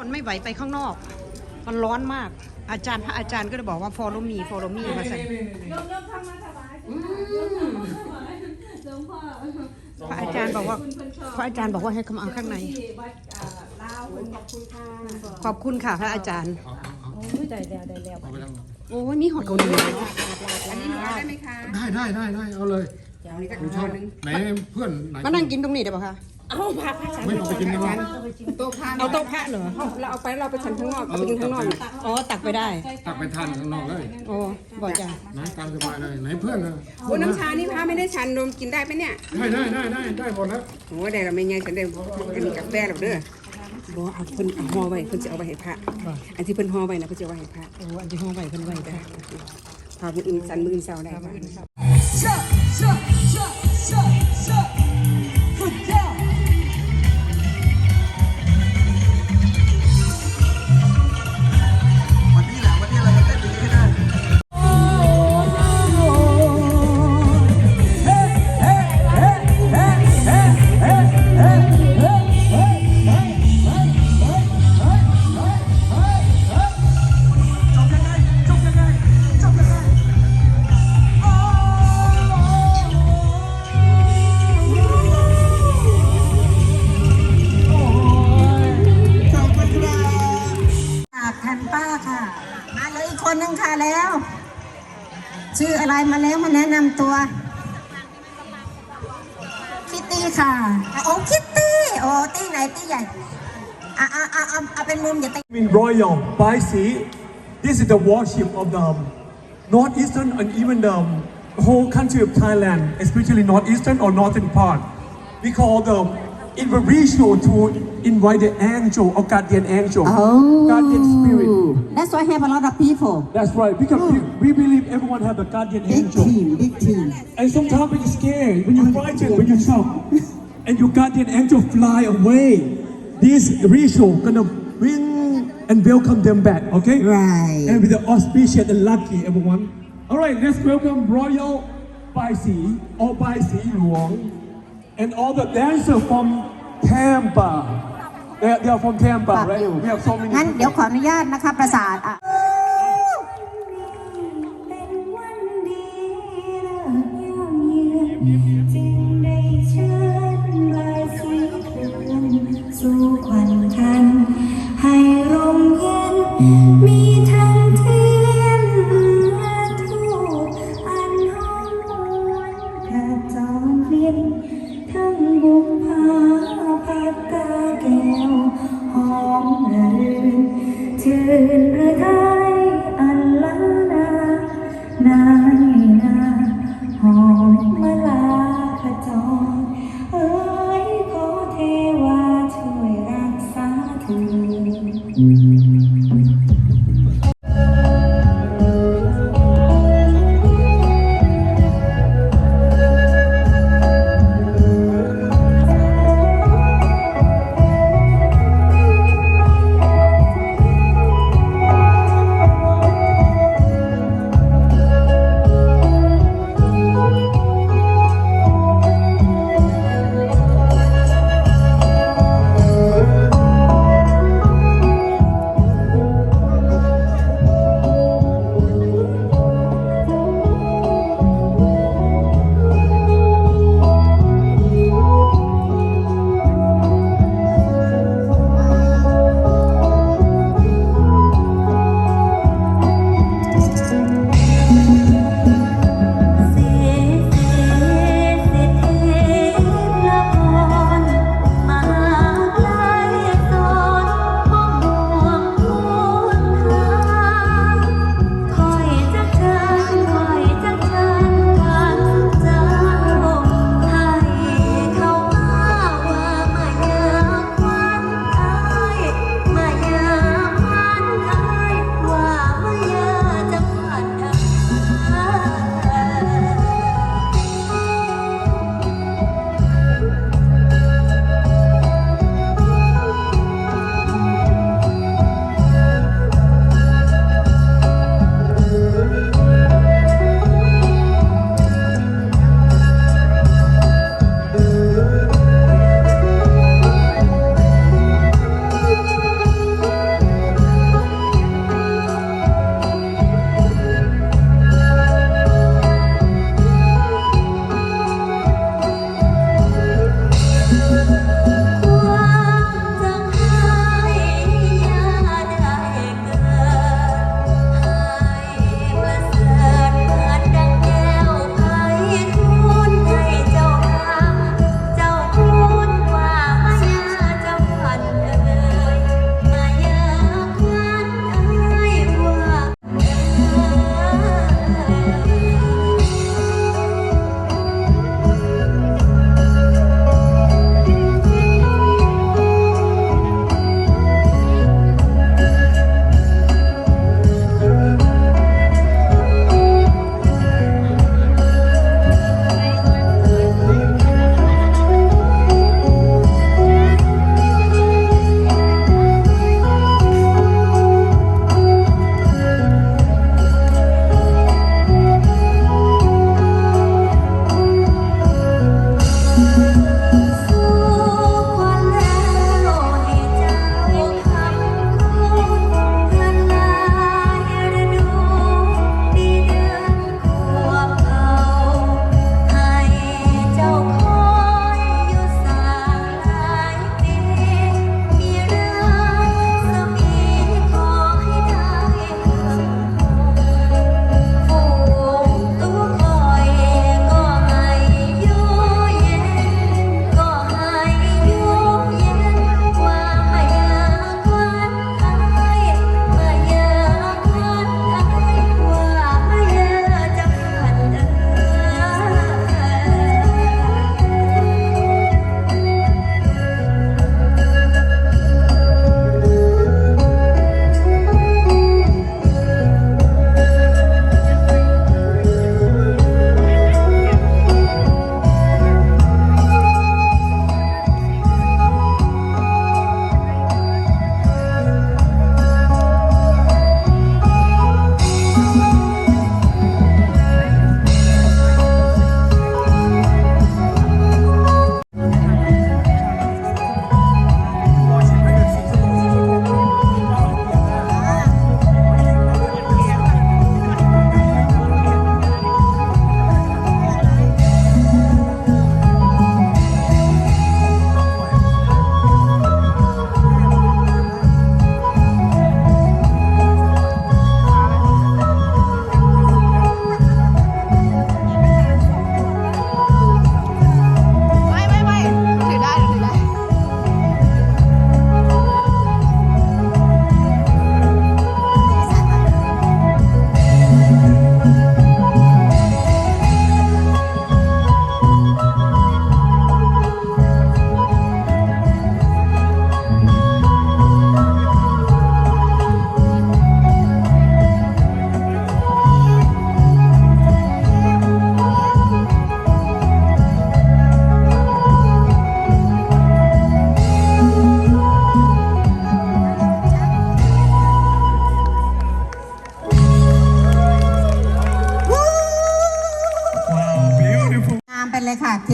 คนไม่ไหวไปข้างนอก มันร้อนมาก อาจารย์พระอาจารย์ก็เลยบอกว่า follow me follow me มาสั่นยกยกทำมาถวายหลวงพ่อพระอาจารย์บอกว่าพระอาจารย์บอกว่าให้เขามาเอาข้างในที่วัดอ่าลาวขอบคุณค่ะขอบคุณค่ะพระอาจารย์ โอ้ยได้แล้วได้แล้วเอาไปทั้งหมดโอ้ยมีหอดเกาหลีเนาะอันนี้หนูเอาได้ไหมคะ ได้ได้ได้ได้เอาเลยเดี๋ยวนี้ก็ดูชอบไหนเพื่อนไหนมานั่งกินตรงนี้ได้ปะคะ เอาพระพระฉันไม่ต้องไปกินในร้านโต๊ะพระเอาโต๊ะพระเหรอเราเอาไปเราไปฉันข้างนอกเอาไปกินข้างนอกอ๋อตักไปได้ตักไปทานข้างนอกเลยโอ้บอกจ้ะนะตามสบายเลยไหนเพื่อนนะโอ้น้ำชานี่พระไม่ได้ฉันนมกินได้ไหมเนี่ยได้ได้ได้ได้ได้หมดแล้วโอ้ได้เราไม่ไงฉันได้อันนี้กาแฟเราเด้อบอกเอาเพิ่นเอาห่อไว้เพิ่นจะเอาไปให้พระอันที่เพิ่นห่อไว้นะเพิ่นจะเอาไว้ให้พระโอ้อันที่ห้องไหวเพิ่นไหวจ้ะพามืออื่นสันมืออื่นเศร้าได้ค่ะานป้าค่ะ มาเลยอีกคนนึงค่ะแล้ว ชื่ออะไรมาแล้วมาแนะนำตัว คิตตี้ค่ะโอ้คิตตี้โอ้ตี้ไหนตี้ใหญ่อะอะอะอาเอาเป็นมุมอย่าตี in royal by sea. This is the worship of the northeastern and even the whole country of Thailand, especially northeastern or northern part. We call the in the ritual to invite the angel or guardian angel, oh. guardian spirit. That's why I have a lot of people That's right, because we, hmm. we believe everyone have a guardian big angel. team big team And sometimes when you're scared, when you're frightened, when you're shocked, and your guardian angel fly away, this ritual gonna bring and welcome them back, okay? Right. And with the auspicious and lucky, everyone. All right, let's welcome Royal Bai Si or Bai Si Luong, and all the dancers from Tampa. They are, they are from Tampa, ฝาก right? อยู่ We have so many. งั้นเดี๋ยวขออนุญาตนะคะประสานอะ เป็นวันดีเลิกยามเยือน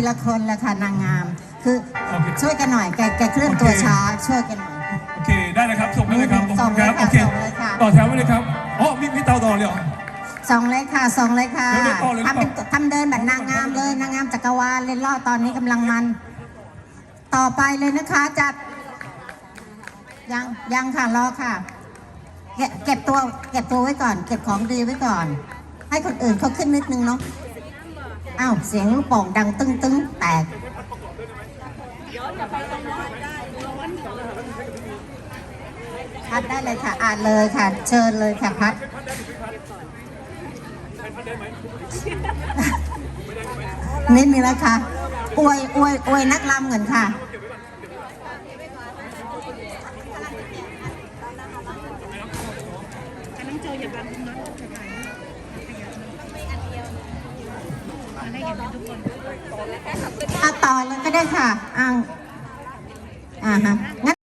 ละคนละค่ะนางงาม คือโอเคช่วยกันหน่อยแกแกเคลื่อนตัวโอเค ช้าช่วยกันหน่อย โอเคได้เลยครับส่งได้เลยครับขอบส่คุงณเลยครับค่ะโอเคส่งเลยค่ะ ต่อแถวไปเลยครับอ๋อมีมีเตาต่อเลยเหรอส่งเลยค่ะส่งเลยค่ะเดี๋ยวเดี๋ยวต่อเลยทำเป็นต่อ ทำเดินแบบนางงามเลยนางงามจักรวาลเล่นล่อตอนนี้กำลังมัน ต่อไปเลยนะคะจัดยังยังค่ะรอค่ะ เก็บเก็บตัวเก็บตัวไว้ก่อน เก็บของดีไว้ก่อน ให้คนอื่นเขาขึ้นนิดนึงเนาะ อ้าวเสียงลูกโป่งดังตึ้งตึ้งแตกพัดได้เลยค่ะ อ่านเลยค่ะ เชิญเลยค่ะพัดนิดนึงแล้วค่ะอวยอวยอวยนักลำเหมือนค่ะอะ ต่อเลยก็ได้ค่ะอ่าอ่าฮะงั้น